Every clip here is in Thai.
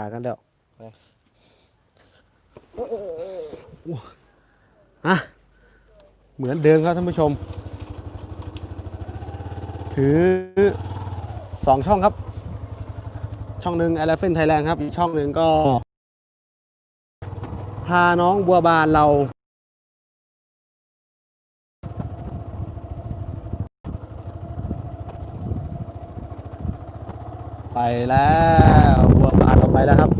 ถ่ายกันแล้วไปโอ้อะเหมือนเดิมครับท่านผู้ชม ถือสองช่องครับ ช่องหนึ่ง Elephant Thailand ครับ อีกช่องหนึ่งก็ พาน้องบัวบานเรา ไปแล้ว บัวบานเราไปแล้วครับ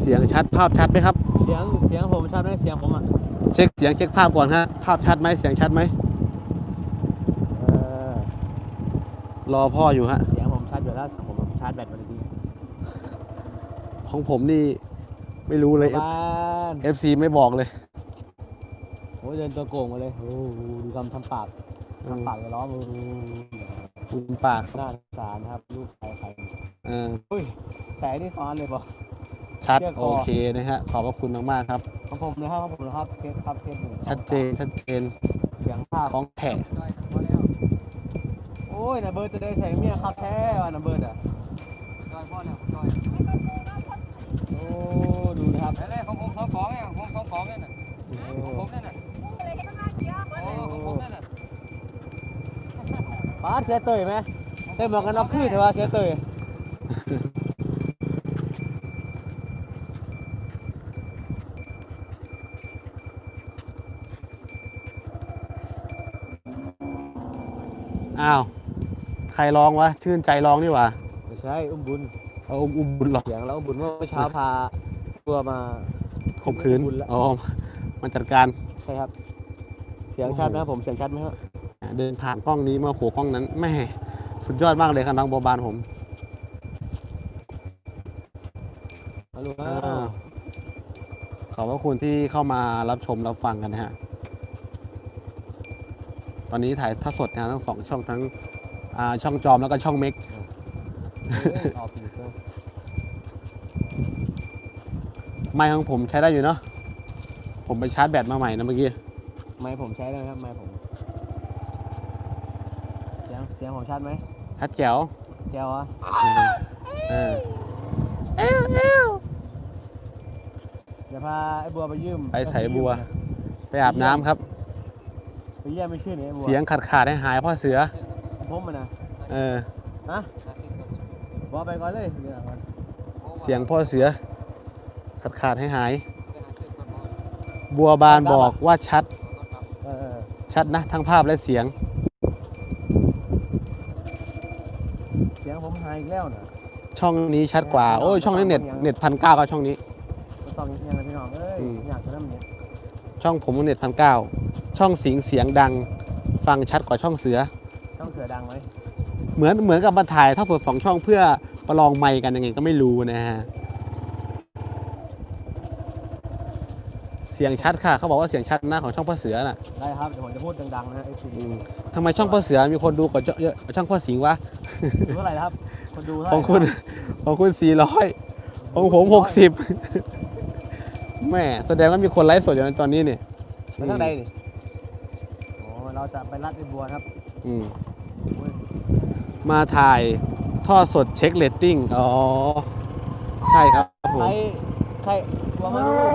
เสียงชัดภาพชัดไหมครับ เสียงเสียงผมชัดไหมเสียงผมอะเช็คเสียงเช็คภาพก่อนฮะภาพชัดไหมเสียงชัดไหมเออรอพ่ออยู่ฮะเสียงผมชัดอยู่แล้วผมชาร์จแบตมาดีของผมนี่ไม่รู้เลย บ้าน F- FC ไม่บอกเลย โอ้ยเดินตัวโกงมาเลยโอ้โหดูคำทำปากทำปากจะร้องคุณ ปากน่าสงสารครับลูกใครใครเอออุ้ยแสงนี่ซ้อนเลยบอก ชัดเชือกคโออ เคนะฮะขอบพระคุณมากๆครับ ของผมนะครับของผมนะครับเคสครับเคสหนึ่งชัดเจนชัดเจนเสียงภาพของแท้โอ้ยนะเบิร์ดจะได้ใส่เมียครับแท้ว่ะนะเบิร์ดอะโอ้ดูนะครับแรกของผมสองของเนี่ยของผมสองของเนี่ยนะโอ้ของผมเนี่ยนะโอ้ของผมเนี่ยนะ ป้าดเสียเตยไหมใส่หมวกกันน็อกคือแต่ว่าเสียเตยอ้าว ใครร้องวะ ชื่นใจร้องนี่หว่าไม่ใช่ อุ้มบุญเอาอุ้มบุญหรอกเสียงแล้วอุ้มบุญเมื่อเช้าพาตัวมา ข่มขืนบุญละ อ๋อ มันจัดการ ใช่ครับ เสียงชัดไหมครับผม เสียงชัดไหมครับ เดินผ่านกล้องนี้มาโผล่กล้องนั้นแม่สุดยอดมากเลยครับน้องบัวบานผมฮัลโหลอ่าขอบพระคุณที่เข้ามารับชมรับฟังกันนะฮะ ตอนนี้ถ่ายทอดสดนะทั้งสองช่องทั้งอ่าช่องจอมแล้วก็ช่องเม็กออกอีกแล้วไมค์ของผมใช้ได้อยู่เนาะ ผมไปชาร์จแบตมาใหม่นะเมื่อกี้ ไม้ผมใช้ได้ไหมครับไม้ผมเสียงเสียงผมชัดไหมชัดแจ๋วแก้วอะเอออย่าพาไอ้บัวไปยืมไปใส่บัว ไปอาบน้ำครับ ไปเยี่ยมไม่ชื่อนี่ไอ้บัวเสียงขาดขาดๆให้หายเพ่อเสือ ผมมันนะเออ ฮะบัวไปก่อนเลยเดี๋ยวก่อนเสียงพ่อเสือ ขาดขาดๆให้หาย บัวบานบอกว่าชัด เออเออชัดนะทั้งภาพและเสียง เสียงผ มหายอีกแล้วนะช่องนี้ชัดกว่า โอ้ย ช่องนี้เน็ตเน็ตพันเก้าครับช่องนี้ก็ต้องยังไงพี่น้องเอ้ยอืม อยากจะนั่นเนี่ยช่องผมเน็ตพันเก้าช่องสิงเสียงดัง ฟังชัดกว่าช่องเสือ ต้องเสือดังไหมเหมือนเหมือนกับมาถ่ายทอดสดสองช่องเพื่อประลองไมค์กันยังไงก็ไม่รู้นะฮะ เสียงชัดค่ะ เขาบอกว่าเสียงชัดนะของช่องพ่อเสือน่ะได้ครับเดี๋ยวผมจะพูดดังๆนะไอ้ซีอืมทำไมช่องพ่อเสือมีคนดูกว่าเยอะกว่าช่องพ่อสิงห์วะดู เท่าไหร่นะครับ คนดูเท่าไหขร่องคุณของคุณสี่ร้อยของผมหกสิบแม่แสดงว่ามีคนไลฟ์สดอยู่ในตอนนี้เนี่ยแล้วข้างใดนี่โอ้เราจะไปรัดไอ้บัวครับอืมโอ้ยมาถ่ายทอดสดเช็คเรตติ้งอ๋อ ใช่ครับผใครมใครบัวมาลูก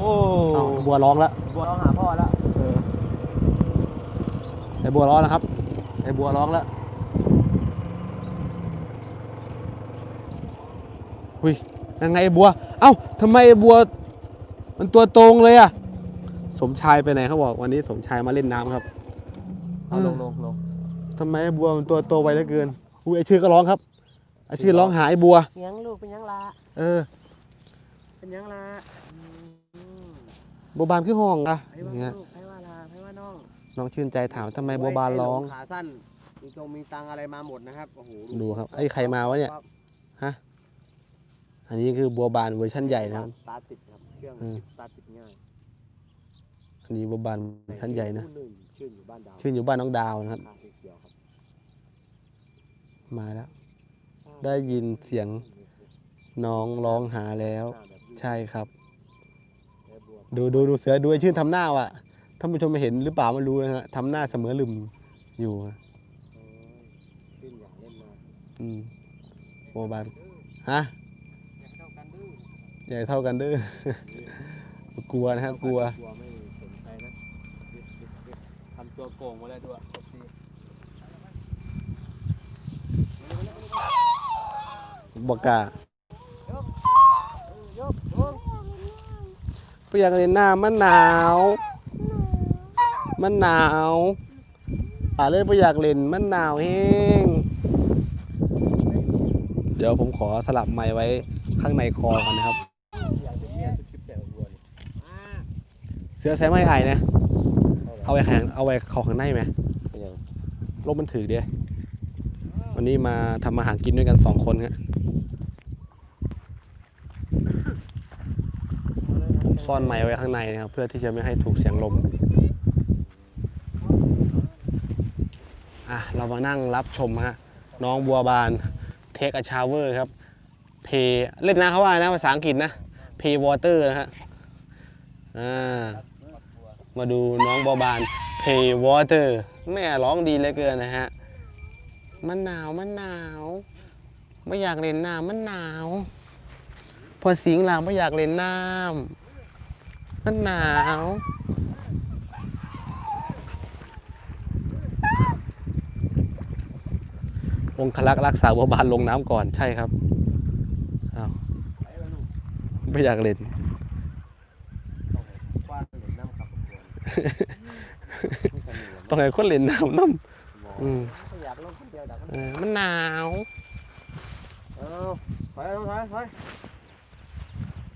โอ้เอาบัวร้องแล้วบัวต้องหาพ่อแล้วเออไอ้บัวร้องแล้วครับไอ้บัวร้องแล้ว หุยยังไงไอ้บัว เอ้าทำไมไอ้บัว มันตัวตรงเลยอะสมชายไปไหนเขาบอกวันนี้สมชายมาเล่นน้ำครับเอาลงลงลงทำไมไอ้บัวมันตัวโตไวเหลือเกินอุ้ยไอชื่อก็ร้องครับไอชื่อร้องหาไอ้บัวยังลูกเป็นยังละเออเป็นยังละบัวบานคือห้องอะให้ว่าเนี่ยลูกให้ว่าลาให้ว่าน้องน้องชื่นใจถามทำไมบัวบานร้องขาสั้นมีตรงมีตังอะไรมาหมดนะครับโอ้โหดูครับไอ้ใครมาวะเนี่ย อันนี้คือบัวบานเวอร์ชันใหญ่นะครับ สตาร์ทติดครับ เครื่องอืม สตาร์ทติดง่ายอันนี้บัวบานเวอร์ชันใหญ่นะ ชื่อชื่ออยู่บ้านดาวชื่ออยู่บ้านน้องดาวนะครับคาสีเขียวครับมาแล้ว ได้ยินเสียงน้องร้องหาแล้ว ใช่ครับ ดูดูดูเสือดูไอ้ชื่นทำหน้าว่ะท่านผู้ชมเห็นหรือเปล่าไม่รู้นะฮะทำหน้าเสมอลืมอยู่อืมบัวบานฮะอยากเท่ากันดื้อ ใหญ่เท่ากันเด้อกลัวนะฮะกลัวกลัวไม่สนใจนะทำตัวโกงมาแล้วด้วยบอกกล้าไปอยากเล่นน้ำมันหนาวมันหนาวป่าเลยไปอยากเล่นมันหนาวแห้งเดี๋ยวผมขอสลับไม้ไว้ข้างในคอกันนะครับ อยากจะเมียจะคิดแต่วัวนี่ เสือใส่ไม้ไอ้นะ เอาไว้ข้างเอาไว้เขอข้างในไหมเป็นยังลมมันถือเดียวันนี้มาทำอาหารกินด้วยกันสองคนฮะผมซ่อนไม้ไว้ข้างในนะครับ เพื่อที่จะไม่ให้ถูกเสียงลม อะ เรามานั่งรับชมฮะ น้องบัวบานเทคอะชาวเวอร์ครับ เพเล่นนะเขาว่านะภาษาอังกฤษนะ เพวอเตอร์นะฮะ อ่า มาดูน้องบัวบานเพวอเตอร์แม่ร้องดีเหลือเกินนะฮะมันหนาวมันหนาวไม่อยากเล่นน้ำมันหนาว พอสิงหลางไม่อยากเล่นน้ำมันหนาวองคลักษ์รักษาบัวบานลงน้ำก่อนใช่ครับอ้าวไม่อยากเล่น กว้างเหมือนน้ำขับวัวไม่สนุก ต้องให้คนเล่นน้ำน้ำอืมไม่อยากลงคนเดียวดักเออมันหนาวเอาถอยถอยถอย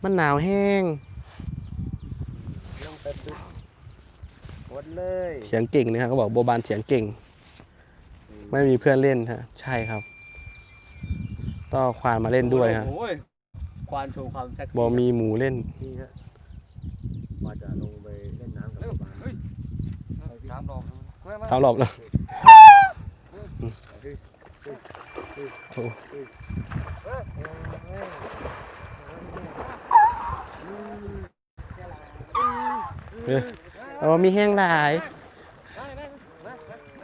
มันหนาวแห้งลงไปดูหมดเลยเถียงเก่งนะครับเขาบอกบัวบานเถียงเก่ง ไม่มีเพื่อนเล่นฮะ ใช่ครับต้องเอาควานมาเล่นด้วยฮะโอ้ยควานโชว์ความแซ็กซี่บอมีหมูเล่นนี่ฮะว่าจะลงไปเล่นน้ำกับ เร็ว บ้าน เฮ้ยสามดอกสามรอบแล้วโอ้เออเอามีแห้งหลาย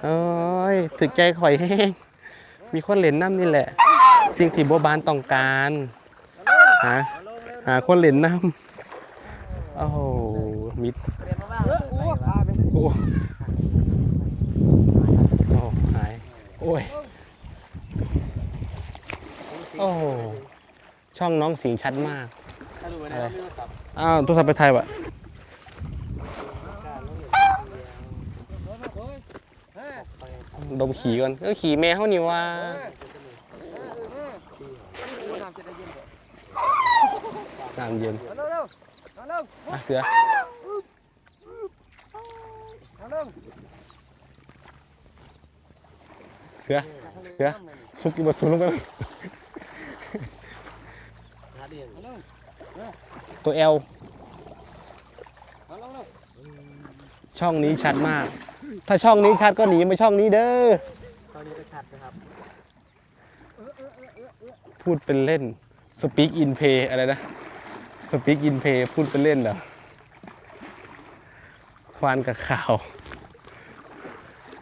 โอ้ยถึกใจข่อยแห้ง มีคนเล่นน้ำนี่แหละ สิ่งที่โบบานต้องการหาหาคนเล่นน้ำโอ้โหมิดโอ้หาย โอ้ย โอ้โห ช่องน้องสิงชัดมาก ถ้าดูนะไม่รู้สับอ้าวตัวสับไปไทยวะเฮ้ยดมขี่ก่อนก็ขี่แม่เขานี่ว่าน้ำจะได้เย็นกว่าน้ำเย็นเร็วเร็วเร็วอะเสือเร็วเสือ เสือซุกอีบะทุนลงไปเลยหาเดียงเร็วตัวเอลเร็วเร็วช่องนี้ชัดมาก ถ้าช่องนี้ชัดก็หนีมาช่องนี้เด้อตอนนี้ก็ชัดนะครับ พูดเป็นเล่น speak in play อะไรนะ speak in play พูดเป็นเล่นเหรอ ควานกับขาว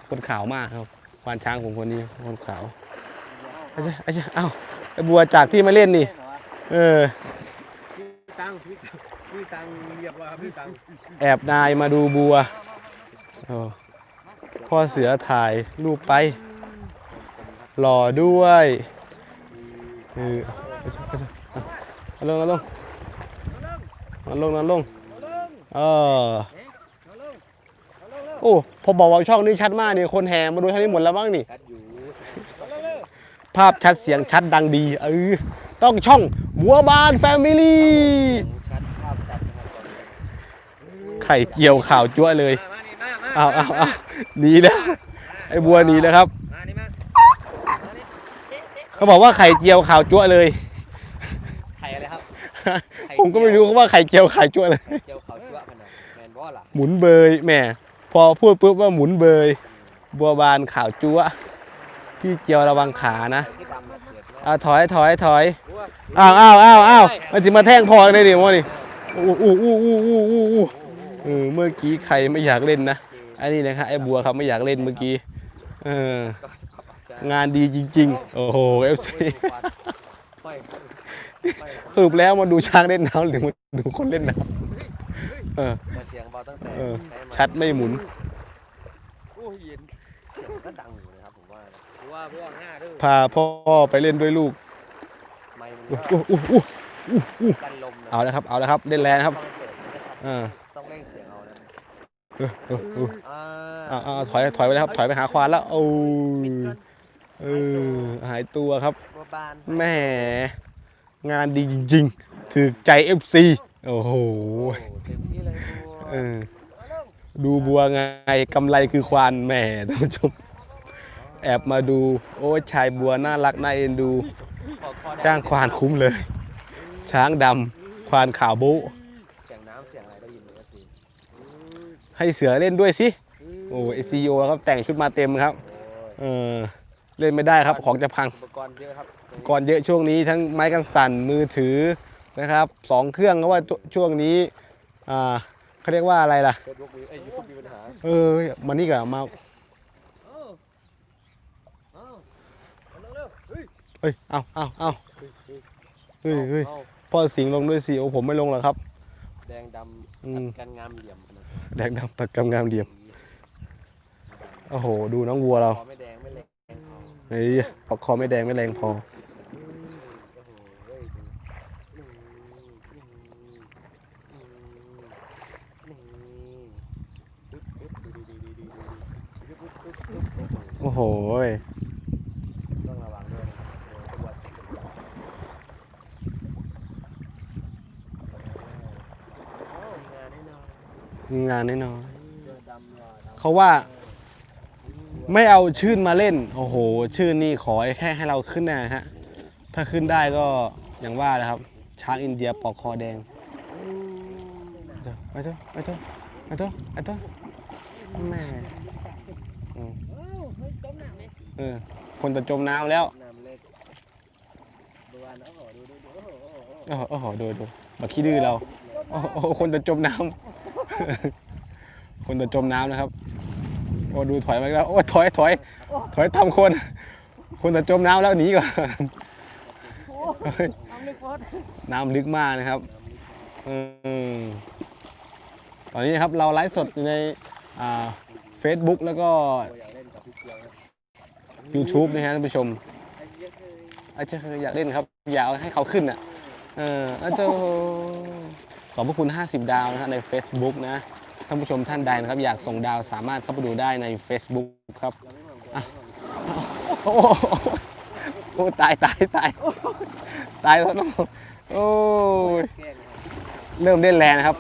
คนขาวมากครับ ควานช้างผมคนนี้คนขาวไอ้เจ้าไอ้เจ้าเอ้าไอ้บัวจากที่มาเล่นนี่ เออพี่ตังพี่พี่ตังเรียกว่าพี่ตังแอบนายมาดูบัวโอ้พ่อเสือถ่ายรูปไป หล่อด้วยเออเอาลงเอาลงเอาลงเอาลงเออ โอ้พอบอกว่าช่องนี้ชัดมากเนี่ยคนแห่มาดูช่องนี้หมดแล้วบ้างนี่ชัดอยู่ภาพชัดเสียงชัดดังดีเออต้องช่องบัวบานแฟมิลี่ชัดภาพชัดนะครับไข่เจียวข่าวจั่วเลยมานี่มามาเอาเอาเอาหนีแล้วไอ้บัวหนีแล้วครับมานี่มาเขาบอกว่าไข่เจียวข่าวจั่วเลยไข่อะไรครับ ผมก็ไม่รู้เขาว่าไข่เจียวข่าวจั่วเลยเจียวเขาจั่วขนาดแมนบอลล่ะหมุนเบยแหม่ พอพูดปุ๊บว่าหมุนเบย บัวบานข่าวจั่วพี่เจียวระวังขานะที่าเอาถอยถอยถอยอ้าวอ้าวอ้าวอ้าวมันจะมาแท่งพอเลยดิวะนี่อู้อู้อู้อู้อู้อู้อู้เออเมื่อกี้ใครไม่อยากเล่นนะอันนี้นะครับไอ้บัวครับไม่อยากเล่นเมื่อกี้เอองานดีจริง ๆ โอ้โหเอฟซีสรุปแล้วมาดูช้างเล่นน้ำหรือมาดูคนเล่นน้ำเออ มาเสียงเบาตั้งแต่เออใช้มาชัดไม่หมุน โอ้ยเย็นเสียงก็ดังอยู่นะครับผมว่าเพราะว่าพวกหน้าด้วยพาพ่อไปเล่นด้วยลูกไมค์มันอู้ก็อู้อู้อู้กันลมนะเอาแล้วครับ เอาแล้วครับ เล่นแรงนะครับต้องเปิดนะครับอ่าต้องเร่งเสียงเอานะเออเออเอออ่าอ่าอ่าถอยถอยไปแล้วครับ ถอยไปหาควานแล้วโอ้ยเออหายตัวครับบัวบานแหมงานดีจริง ๆถือใจ FC โอ้โห โอ้เต็มที่เลยบัว เออดูบัวไงกำไรคือควานแหม่ท่านผู้ชม แอบมาดู โอ้ยชายบัวน่ารักน่าเอ็นดูขอคอแดจ้างควานคุ้มเลย ช้างดำควานขาวบุเสียงน้ำเสียงอะไรได้ยินไหมครับพี่ให้เสือเล่นด้วยสิ โอ้เอซีโอครับแต่งชุดมาเต็มครับโอ้ยเออเล่นไม่ได้ครับของจะพัง อุปกรณ์เยอะครับก่อนเยอะช่วงนี้ทั้งไม้กันสั่นมือถือนะครับสองเครื่องก็ว่าช่วงนี้อ่า เขาเรียกว่าอะไรล่ะเฟซบุ๊กมีเอ้ยยูทูบมีปัญหาเออมันนี่กับมาเอ้าเอ้าเอาเร็วๆเฮ้ยเฮ้ยเอาเอาเอาเฮ้ยเฮ้ยเฮ้ยอาพ่อสิงห์ลงด้วยสิโอผมไม่ลงหรอกครับ แดงดอืมำกันงามเหลี่ยมนะแดงดำตัดกำงามเดียมโอ้โห ดูน้องวัวเรา คอไม่แดงไม่เล็กแดงพอเฮ้ยปอกคอไม่แดงไม่แรงพอ โอ้โหเฮ้ยดูอืมอืมอืมอืมปึ๊บปึ๊บดูดูดูดูดูปึ๊บปึ๊บปึ๊บปึ๊บโอ้โหโอ้โหต้องระวังด้วยนะครับเดี๋ยวตำรวจโอ้มีงานแน่นอนงานน่นอนเสื้อดำว่ะดำเขาว่าไม่เอาชื่นมาเล่นโอ้โหชื่นนี่ขอแค่ให้เราขึ้นนะฮะถ้าขึ้นได้ก็อย่างว่านะครับช้างอินเดียปอกคอแดงไปเถอะไปเถอะไปเถอะไปเถอะแม่ ออคนจะจมน้ำแล้วน้ำเล็กดูอันโอ้โหดูดูดูโอ้โหโอ้โหโอ้โหโอ้โหดูดูบักขี้ดื้อเราโอ้โหคนจะจมน้ำ คนจะจมน้ำนะครับ โอ้ดูถอยมาอีกแล้ว โอ้ถอยถอย ถอยทำคน คนจะจมน้ำแล้วหนีก่อน น้ำลึกโคตรน้ำลึกมากนะครับอืมตอนนี้นะครับเราไลฟ์สดอยู่ในเฟซบุ๊กแล้วก็อยากเล่นกับพี่เกียวนะ YouTube นะฮะท่านผู้ชมอ้เหี้ยเคยอาจจะอยากเล่นครับ อยากให้เขาขึ้นอะเอออาจจะขอบพระคุณ 50 ดาวนะฮะใน Facebook นะท่านผู้ชมท่านใดนะครับ อยากส่งดาวสามารถเข้าไปดูได้ใน Facebook ครับโอ้โหตายตายตายตายแล้วเนอะโอ้ยเริ่มเล่นแรงนะครับ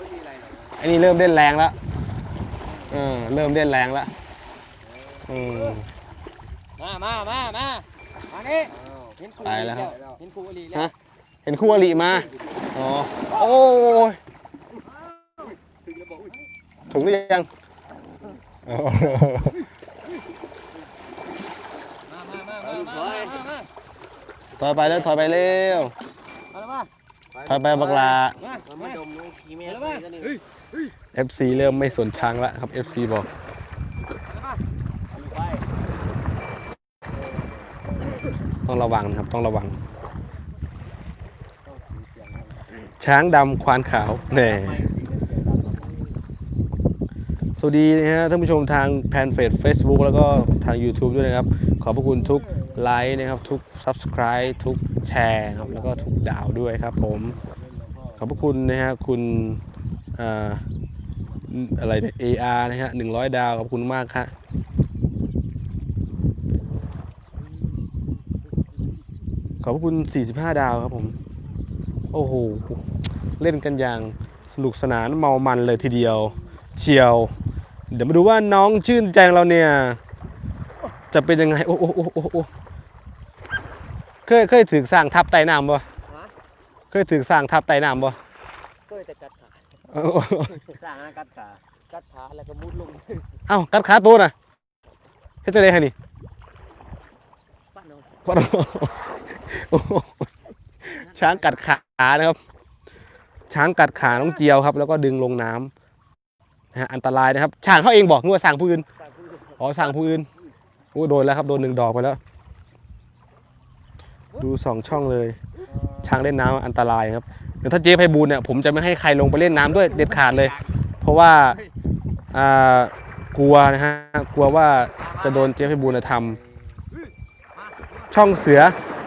อันนี้เริ่มเล่นแรงแล้วเออเริ่มเล่นแรงแล้วอืม มามามามามานี่อ้าวเห็นครูไปแล้วครับ เห็นครูอลีแล้วฮะเห็นคู่อริมา อ๋อ โอ้ยถึงแล้วบอกอุ้ยถึงหรือยังอ๋อมามามามามามามาถอยไปแล้วถอยไปเร็วมาแล้วมาถอยไปบักลา มามันมา ไม่ดมเลยขี้แม่แล้วเลมายก็นี่เฮ้ย FC เริ่มไม่สนช้างแล้วครับ FC บอก ไป ต้อง ระวังนะครับ ต้องระวังต้องดังช้างดำควานขาวแหน่ไม่สีเสียงดังครับสวัสดีนะฮะท่านผู้ชมทางแพนเฟซ Facebook แล้วก็ทาง YouTube ด้วยนะครับ ขอบพระคุณทุกไลค์นะครับ ทุก Subscribe ทุกแชร์นะครับแล้วก็ทุกดาวด้วยครับผม ขอบพระคุณนะฮะคุณออะไรเนี่ย AR นะฮะหนึ่งร้อยดาว ขอบคุณมากครับ อบพระคุณ 45 ดาวครับผม โอ้โห เล่นกันอย่างสนุกสนานเมามันเลยทีเดียว เชียว เดี๋ยวมาดูว่าน้องชื่นใจของเราเนี่ย จะเป็นยังไง โอ้โอ้โอ้โอ้โอ้เคยเคยถือสร้างทับไต่น้ำบ่เคยถือสร้างทับไต่น้ำบ่ก็จะกัดขาเอ้าสร้างกัดขากัดขาแล้วก็มุดลงเอ้ากัดขาตัวน่ะเฮ็ดจังได๋ฮะนี่ปั้นเอาปะโถ โอ้โหช้างกัดขานะครับ ช้างกัดขาน้องเจียวครับ แล้วก็ดึงลงน้ำนะฮะอันตรายนะครับช้างเขาเองบอกนึกว่าสั่งผู้อื่นอ๋อสั่งผู้อื่นโอ้โดนแล้วครับโดนหนึ่งดอกไปแล้ว ดูสองช่องเลย ช้างเล่นน้ำอันตรายครับเดี๋ยวถ้าเจ๊ไพบูลเนี่ยผมจะไม่ให้ใครลงไปเล่นน้ำด้วยเด็ดขาดเลย เพราะว่าอ่ากลัวนะฮะกลัวว่าจะโดนเจ๊ไพบูลทำช่องเสือ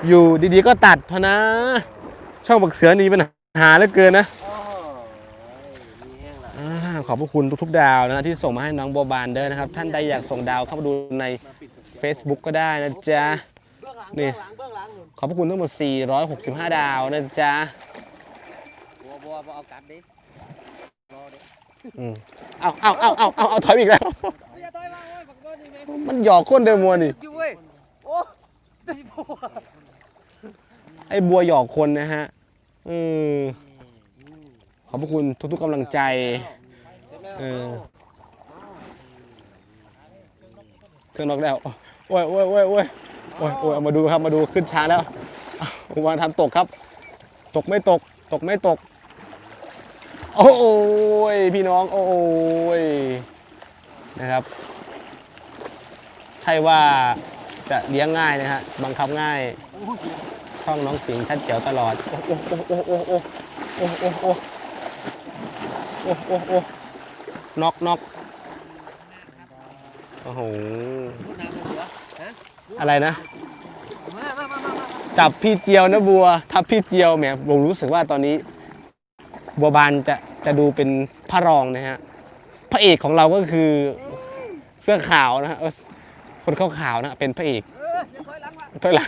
อยู่ดีๆก็ตัดพะนะ ช่องบักเสือนี่ปัญหาเหลือเกินนะโอ้ยมีแห้งละอาขอบพระคุณทุกๆดาวนะที่ส่งมาให้น้องโบบานเด้อนะครับ ท่านใดอยากส่งดาวเข้ามาดูใน Facebook ก็ได้นะจ๊ะเบื้องหลังนี่เบื้องหลังเบื้องหลังหนุนขอบพระคุณทั้งหมด 465 ดาวนะจ๊ะบัวบัวบัวเอากัดดิรอดิอืมเอาเอาเอาเอาเอาเอาถอยอีกแล้วอย่าต่อยมาโอ้ยบักบัวนี่แม่งมันหยอกก้นเดิมมัวนี่ อยู่เว้ยโอ้ได้บัวไอ้บัวหยอกคนนะฮะอืมขอบพระคุณทุกๆกำลังใจเออเครื่องนอกแล้วโอ้ยโอ้ยโอ้ยโอ้ยโอ้ยโอ้ยมาดูครับมาดูขึ้นช้าแล้วอ้าววานทำตกครับ ตกไม่ตก ตกไม่ตก โอ้ยพี่น้อง โอ้ยนะครับ ใช่ว่าจะเลี้ยงง่ายนะฮะบังคับง่าย ช่องน้องสิงชัดเจ๋วตลอด โอ้โอ้โอ้โอ้โอ้โอ้โอ้โอ้โอ้โอ้โอ้โอ้น็อกน็อกโอ้โห อะไรนะ จับพี่เจียวนะบัว ทับพี่เจียวแหมผมรู้สึกว่าตอนนี้ บัวบานจะจะดูเป็นพระรองนะฮะ พระเอกของเราก็คือเสื้อขาวนะฮะคนขาวๆนะ เป็นพระเอก อออย่าถอยหลังว่ะถอยหลัง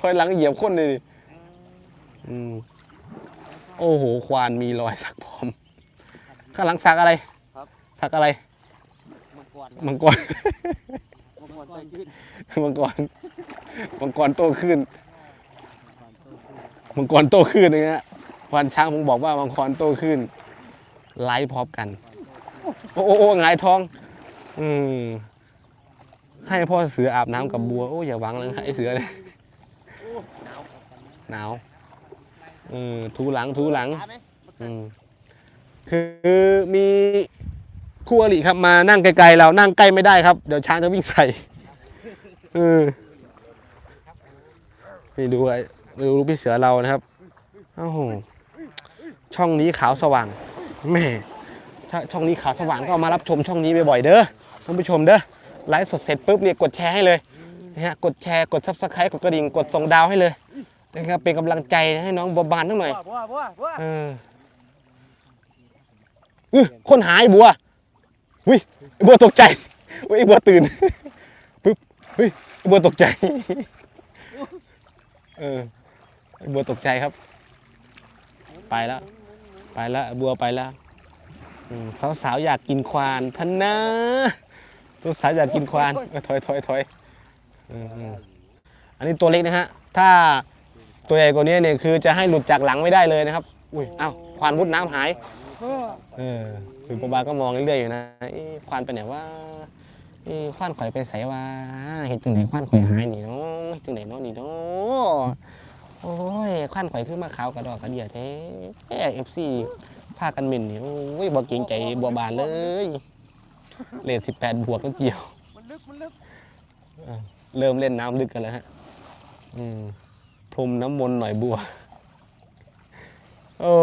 ถอยหลังเหยียบคนเลยดิอืมโอ้โห ควานมีรอยสักพร้อม ข้างหลังสักอะไรสักอะไร มังกรมังกร มังกรใจชื้นมังกร มังกรโตขึ้น มังกรโตขึ้นนะฮะวันช้างผมบอกว่ามังกรโตขึ้น ไล่พร้อมกัน โอ้โอ้โอ้หงายท้อง อืม ให้พ่อเสืออาบน้ำกับบัวโอ้อย่าหวังเลยนะไอ้เสือเนี่ยหนาวเออถูหลังถูหลังตายไหมอืมคือมีคู่อริครับมานั่งไกลๆเรานั่งใกล้ไม่ได้ครับ เดี๋ยวช้างจะวิ่งใส่เออนี่ดูไอ้ดูลูกพี่เสือเรานะครับโอ้โหช่องนี้ขาวสว่างแม่ถ้าช่องนี้ขาวสว่างก็มารับชมช่องนี้บ่อยๆเด้อท่านผู้ชมเด้อ ไลฟ์สดเสร็จปุ๊บเนี่ยกดแชร์ให้เลยนะฮะกดแชร์กดซับสไครต์กดกระดิ่งกดส่งดาวให้เลยนะครับเป็นกำลังใจให้น้องบัวบานทั้งหน่อยบัวบัวบัวเอออื้อคนหายบัวอุ้ยไอ้บัวตกใจอุ้ยไอ้บัวตื่นปึ๊บเฮ้ยไอ้บัวตกใจเออไอ้บัวตกใจครับ ไปแล้วไปแล้วไอ้บัวไปแล้วสาวสาวๆอยากกินควานพันนะ สาวสาวๆอยากกินควานเออถอยถอยถอยเออเอออันนี้ตัวเล็กนะฮะ ถ้าตัวใหญ่กว่านี้เนี่ยคือจะให้หลุดจากหลังไม่ได้เลยนะครับ อุ้ยอ้าวควานมุดน้ำหาย เออคือปบาก็มองเรื่อยๆอยู่นะเอ๊ะควานไปไหนว่าเอ๊ะควานข่อยไปใส่ว่าเห็นจังไหนควานข่อยหายนี่เนาะเฮ็ดจังไหนเนาะนี่เนาะโอ้ยควานข่อยขึ้นมาขาวกระดอกกระเดียแท้เอฟซีพากันหมิ่นนี่โอ้ยบ่เกรงใจบัวบานเลย เลทสิบแปดบวกแล้วเจียว มันลึก มันลึก เริ่มเล่นน้ำลึกกันแล้วฮะอืมพรมน้ำมนต์หน่อยบัว โอ้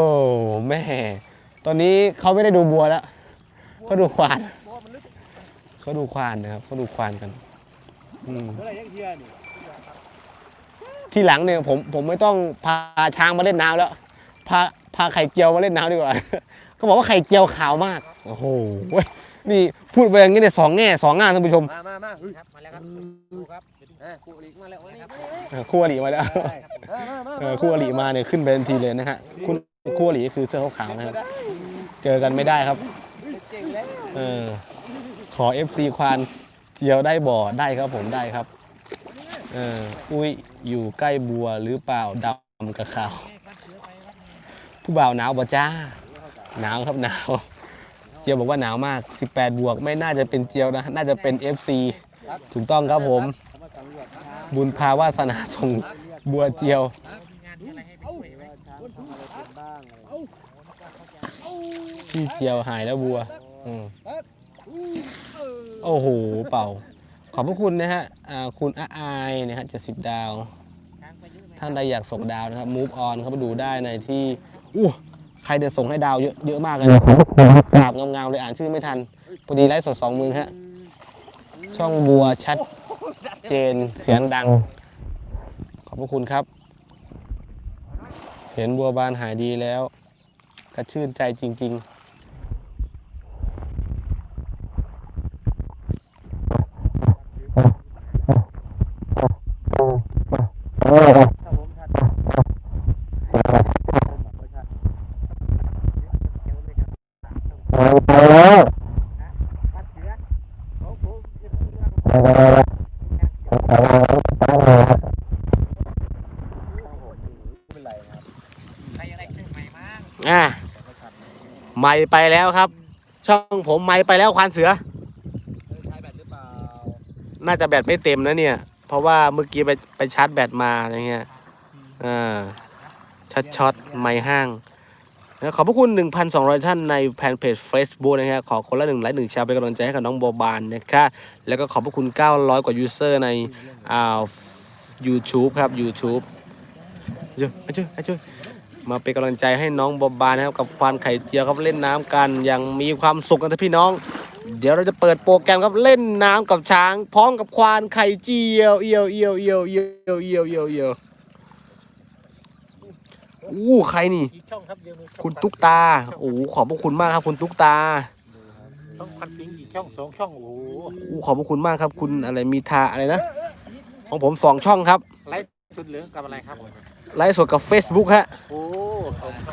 แม่ ตอนนี้เขาไม่ได้ดูบัวแล้วเขาดูควานบัวมันลึกเขาดูควานนะครับเขาดูควานกันอืมเมื่อไหรยังเทียนี่ที่หลังเนี่ยผมผมไม่ต้องพาช้างมาเล่นน้ำแล้วพาพาไข่เจียวมาเล่นน้ำดีกว่าเขาบอกว่าไข่เจียวขาวมาก โอ้โหเว้ย นี่พูดไปอย่างนี้เนี่ยสองแง่สองงานท่านผู้ชมมามามาครับมาแล้วครับดูครับเออคู่อลิมาแล้วมานี่มานี่เออคู่อริมาแล้วมามามาเออคู่อริมาเนี่ยขึ้นไปทันทีเลยนะฮะคุณคู่อริก็คือเสื้อขาวๆนะครับเจอกันไม่ได้ครับเก่งแล้วเออขอ FC ควานเจียวได้บ่อได้ครับผมได้ครับเอออุ้ยอยู่ใกล้บัวหรือเปล่าดำกับขาวผู้บ่าวหนาวบ่จ้าหนาวครับหนาว เจียวบอกว่าหนาวมาก 18 บวก ไม่น่าจะเป็นเจียวนะ น่าจะเป็น FC ถูกต้องครับผม บุญพาวาสนาส่งบัวเจียวพี่เจียวหายแล้วบัวอืมโอ้โห เป่า ขอบพระคุณนะฮะอ่าคุณอาอายนะฮะจะสิบดาว ท่านใดอยากส่งดาวนะครับ move on เข้าไปดูได้ในที่อู้ ใครจะส่งให้ดาวเยอะเยอะมากเลยนะกราบงามๆเลยอ่านชื่อไม่ทันพอดีไลฟ์สดสองมือฮะ ช่องวัวชัดเจนเสียงดัง ขอบพระคุณครับ เห็นบัวบานหายดีแล้วกระชื่นใจจริง ๆ ครับผมชัดชัดเสื อโอ้โหเป็นไรครับใครอะไรขึ้นใหม่มาอะไม่ไปแล้วครับ ช่องผมไม่ไปแล้วควานเสือใช้แบตหรือเปล่าน่าจะแบตไม่เต็มนะเนี่ย เพราะว่าเมื่อกี้ไปไปชาร์จแบตมาอะไรเงี้ยอ่าช็อตช็อตไม่ห้าง นะขอบพระคุณ 1,200 ท่านในแฟนเพจ Facebook นะฮะขอคนละหนึ่งไลค์หนึ่งแชร์เป็นกำลังใจให้กับน้องโบบานนะคะแล้วก็ขอบพระคุณ 900 กว่ายูเซอร์ในอ่า YouTube ครับ YouTube เยอะเยอะเยมาเป็นกำลังใจให้น้องโบบานนะครับกับควานไข่เจียวครับเล่นน้ำกันอย่างมีความสุขกันนะพี่น้อง เดี๋ยวเราจะเปิดโปรแกรมครับเล่นน้ำกับช้าง พร้อมกับควานไข่เจียวเอียวเอียวเอียวเอียวเอียวเอียวเอียว อู้ใครนี่ อีกช่องครับเดียวมีช่องคุณตุ๊กตาโอ้โหขอบพระคุณมากครับ คุณตุ๊กตาช่องพันปิงอีกช่องสองช่องโอ้โหอู้ขอบพระคุณมากครับ คุณอะไรมีทาอะไรนะของผมสองช่องครับไลฟ์สุดเหลืองกับอะไรครับไลฟ์สดกับ Facebook ฮะ โอ้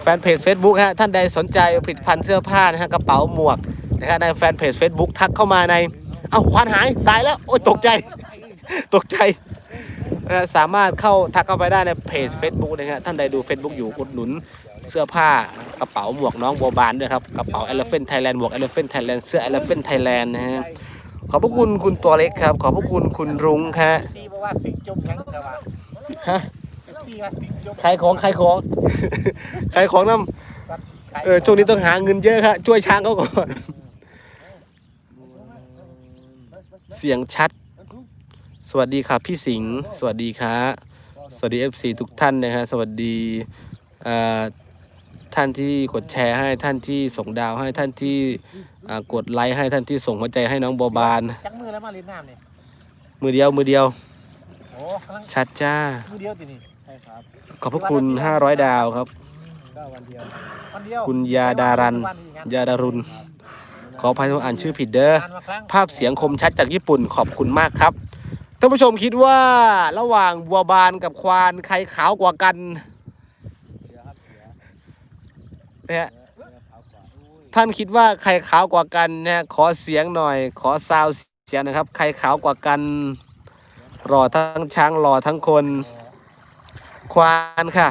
แฟนเพจ Facebook ฮะ ท่านใดสนใจผลิตภัณฑ์เสื้อผ้านะฮะกระเป๋าหมวกนะฮะในแฟนเพจ Facebook ทักเข้ามาใน เอ้า ควานหาย ตายแล้ว โอ้ยตกใจ ตกใจ นะสามารถเข้าทักเข้าไปได้ในเพจ Facebook นะฮะท่านใดดู Facebook อยู่อุดหนุนเสื้อผ้ากระเป๋าหมวกน้องโบบานด้วยครับกระเป๋า Elephant Thailand หมวก Elephant Thailand เสื้อ Elephant Thailand นะฮะขอบพระคุณคุณตัวเล็กครับ ขอบพระคุณคุณรุ้งครับที่บอกว่าสิงจมแข็งแต่ว่าฮะที่ว่าสิงจมขายของขายของขายของน้ำเออช่วงนี้ต้องหาเงินเยอะครับช่วยช้างเขาก่อน เสียงชัด สวัสดีครับพี่สิงห์สวัสดีครับสวัสดี FC ทุกท่านนะฮะสวัสดีเอ่อท่านที่กดแชร์ให้ท่านที่ส่งดาวให้ท่านที่อ่ากดไลค์ให้ท่านที่ส่งหัวใจให้น้องโบบานจังมือแล้วมาเล่นน้ำเนี่ยมือเดียวมือเดียวโอ้กำลังชัดจ้า มือเดียวตินี่ใช่ครับขอบพระคุณ 500 ดาวครับ ก็วันเดียววันเดียวคุณยาดารัน ยาดารุณขออภัยที่ผมอ่านชื่อผิดเด้อ ภาพเสียงคมชัดจากญี่ปุ่นขอบคุณมากครับ ท่านผู้ชมคิดว่าระหว่างบัวบานกับควานใครขาวกว่ากันเนี่ยท่านคิดว่าใครขาวกว่ากันเนี่ยขอเสียงหน่อย ขอซาวเสียงหนะครับ ใครขาวกว่ากันรอทั้งช้างรอทั้งคน ควานค่ะ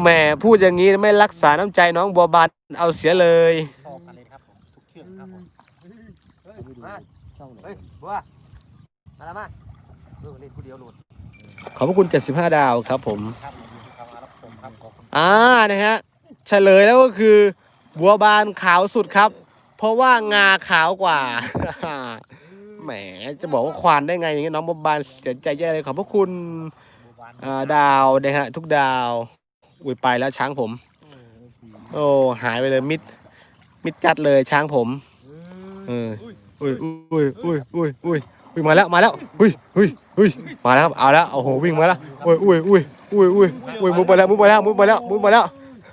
แหมพูดอย่างนี้ไม่รักษาน้ำใจน้องบัวบานเอาเสียเลยอกันเลยครับผมทุกเชือกครับผมมาช่องไหนเฮ้ยบัวมาล้วมา เออเล่นผู้เดียวโหลดขอบพระคุณ 75 ดาวครับผม ครับผมยินดีครับมารับชมครับขอบคุณอ่านะฮะเฉลยแล้วก็คือ บัวบานขาวสุดครับ เพราะว่างาขาวกว่า แหมจะบอกว่าควานได้ไงอย่างงี้น้องบัวบานเสียใจแย่เลยขอบพระคุณบัวบานอ่าดาวนะฮะทุกดาวอุ้ยไปแล้วช้างผมโอ้หายไปเลยมิดมิดจัดเลยช้างผม เออ อุ้ยอุ้ยอุ้ยอุ้ยอุ้ยอุ้ยมาแล้วมาแล้วอุ้ยอุ้ย อุ้ยมาแล้วครับเอาแล้วโอ้โหวิ่งมาแล้วอุ้ยอุ้ยอุ้ยอุ้ยอุ้ยอุ้ยมุดไปแล้วมุดไปแล้วมุดไปแล้วมุดไปแล้ว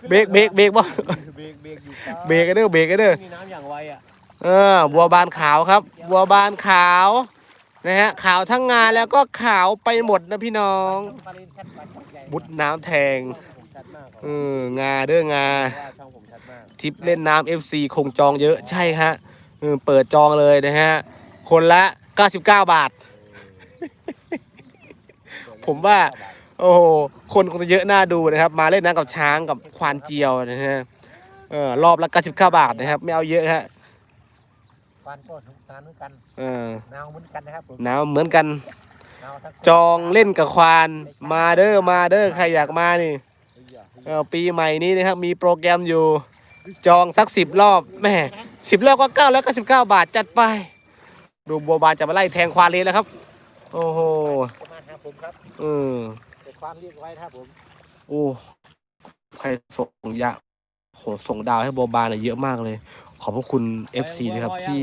เบรกเบรกเบรกบ่เบรกเบรกอยู่ครับเบรกกันเด้อเบรกกันเด้อมีน้ำอย่างไวอะเออบัวบานขาวครับ บัวบานขาวนะฮะขาวทั้งงานแล้วก็ขาวไปหมดนะพี่น้องปลาลินชัดปลาชัดใหญ่มุดน้ำแทงช่องผมชัดมากเอองาเด้องา ว่าช่องผมชัดมากทริปเล่นน้ำ FC คงจองเยอะใช่ฮะเออเปิดจองเลยนะฮะ คนละ 99 บาท ผมว่า โอ้โหคนคงจะเยอะน่าดูนะครับ มาเล่นน้ำกับช้างกับควานเจียวนะฮะเออรอบละ99บาทนะครับ ไม่เอาเยอะฮะฟันก็ทุกทานเหมือนกันเออหนาวเหมือนกันนะครับผมหนาวเหมือนกัน หนาวทั้งจองเล่นกับควานมาเด้อมาเด้อใครอยากมานี่เออปีใหม่นี้นะครับมีโปรแกรมอยู่ จองสักสิบรอบแหม่สิบรอบก็เก้าแล้วก็สิบเก้าบาทจัดไปดูบัวบานจะมาไล่แทงควานเลยแล้วครับ โอ้โหจะมาหา ผมครับเออจะความเรียกไว้ครับผมโอ้ใครส่งยาโหส่งดาวให้โบบานเนี่ยเยอะมากเลย ขอบพระคุณ FC นะครับ ที่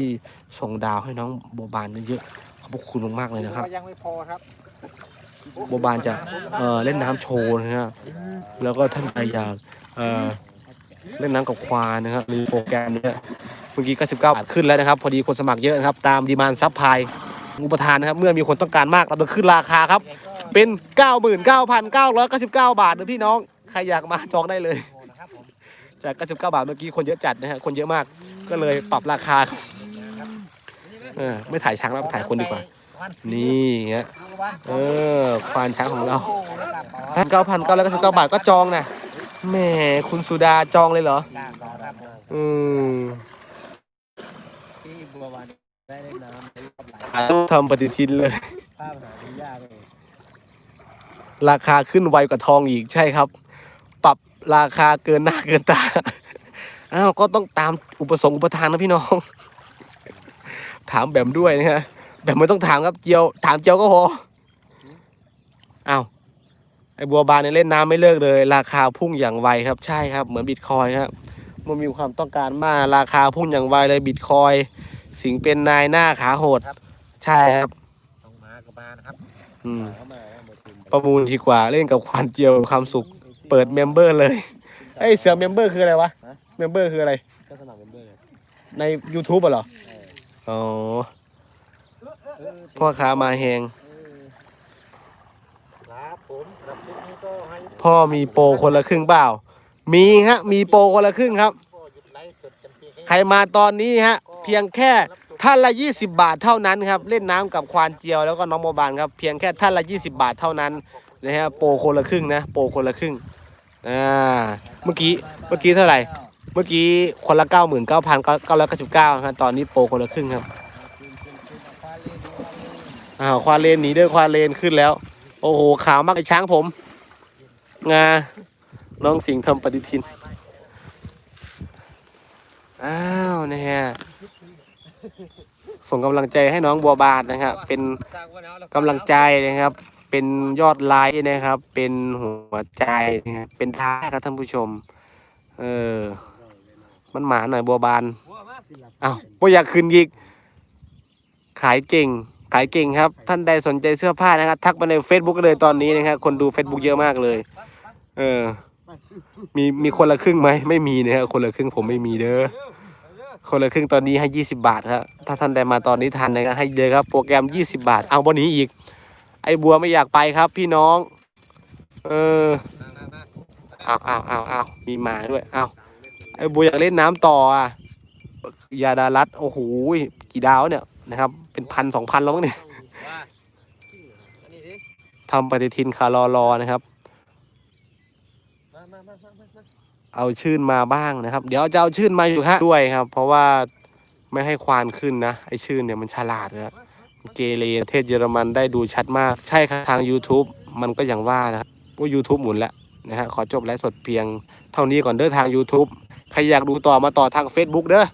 ส่งดาวให้น้องโบบานเยอะๆขอบพระคุณมากๆเลยนะครับ ยังไม่พอครับโบบานจะเอ่อเล่นน้ำโชว์นะฮะแล้วก็ท่านใดอยากเอ่อเล่นน้ำกับควายนะครับมีโปรแกรมเนี้ยเมื่อกี้99บาทขึ้นแล้วนะครับ พอดีคนสมัครเยอะนะครับ ตามดีมานซับพาย อุปทานนะครับ เมื่อมีคนต้องการมากเราต้องขึ้นราคาครับ เป็น 99,999 บาทนะพี่น้อง ใครอยากมาจองได้เลย จาก 99 บาทเมื่อกี้คนเยอะจัดนะฮะ คนเยอะมาก ก็เลยปรับราคาเออไม่ถ่ายช้างแล้วถ่ายคนดีกว่า นี่ฮะเออ ควานช้างของเราเก้าพันเก้าร้อยเก้าสิบเก้าบาทก็จองนะ แหม คุณสุดาจองเลยเหรอ อืม ได้เล่นน้ำในรอบหลายถ่ายรูปทำปฏิทินเลย ภาพหาดูยากเลยราคาขึ้นไวกว่าทองอีกใช่ครับ ปรับราคาเกินหน้าเกินตา อ้าวก็ต้องตามอุปสงค์อุปทานนะพี่น้อง ถามแบมด้วยนะฮะแบมไม่ต้องถามครับเจียว ถามเจียวก็พออ้าวไอ้บัวบานเนี่ยเล่นน้ำไม่เลิกเลย ราคาพุ่งอย่างไวครับ ใช่ครับ เหมือนบิตคอยน์ครับมันมีความต้องการมากราคาพุ่งอย่างไวเลยบิตคอยน์ สิงเป็นนายหน้าขาโหดใช่ครับ ต้องมากับมานะครับอืม เข้ามาแล้วหมดทุนประมูลดีกว่าเล่นกับควานเจียวมีความสุข เปิดเมมเบอร์เลยเอ้ยเสือเมมเบอร์คืออะไรวะเมมเบอร์คืออะไร ก็สมัครเป็นเบอร์ใน YouTube อะเหรอ อ๋อ พ่อค้ามาแหง ครับผมสำหรับคลิปนี้ก็ให้พ่อมีโปรคนละครึ่งเปล่า มีฮะ มีโปรคนละครึ่งครับพ่อหยุดไลฟ์สดกันเพียงแค่ใครมาตอนนี้ฮะ เพียงแค่ท่านละ 20 บาทเท่านั้นครับเล่นน้ำกับควานเจียวแล้วก็น้องโมบานครับเพียงแค่ท่านละ 20 บาทเท่านั้นนะฮะโปรคนละครึ่งนะโปรคนละครึ่งอ่าเมื่อกี้เมื่อกี้เท่าไหร่ เมื่อกี้คนละ 99,999ครับตอนนี้โปรคนละครึ่งครับอ้าวควานเลนหนีเด้อควานเลนขึ้นแล้ว โอ้โหขาวมากไอ้ช้างผมงาน้องสิงห์ทำปฏิทิน อ้าวนะฮะ ส่งกำลังใจให้น้องบัวบานนะครับ เป็นกำลังใจนะครับ เป็นยอดไลค์นะครับ เป็นหัวใจนะครับเป็นท้าครับท่านผู้ชม เออ มันหมาหน่อยบัวบานอ้าวบ่อยากขึ้นอีก ขายเก่ง ขายเก่งครับ ท่านใดสนใจเสื้อผ้านะครับ ทักมาใน Facebook เลยตอนนี้นะครับ คนดู Facebook เยอะมากเลย เออ มีมีคนละครึ่งไหม ไม่มีนะครับคนละครึ่งผมไม่มีเด้อ คนละครึ่งตอนนี้ให้ 20 บาทครับถ้าท่านใดมาตอนนี้ทันนะครับให้เลยครับ โปรแกรม 20 บาท เอาวันนี้อีก ไอ้บัวไม่อยากไปครับ พี่น้อง เออเอาเอาเอาเอามีหมาด้วยเอาไอ้บัวอยากเล่นน้ำต่ออะยาดารัตโอ้โหกี่ดาวเนี่ยนะครับ เป็นพันสองพันแล้วมั้งเนี่ยว่าอันนี้ดิทำปฏิทินคารอรอนะครับ มามามามามามา เอาชื่นมาบ้างนะครับ เดี๋ยวจะเอาชื่นมาอยู่ฮะด้วยครับ เพราะว่าไม่ให้ควานขึ้นนะไอชื่นเนี่ยมันฉลาดนะเกเรประเทศเยอรมันได้ดูชัดมาก ใช่ครับทาง YouTube มันก็อย่างว่านะครับว่า YouTube หมุนแล้วนะฮะขอจบไลฟ์สดเพียง เท่านี้ก่อนเด้อทาง YouTube ใครอยากดูต่อมาต่อทาง Facebook เด้อ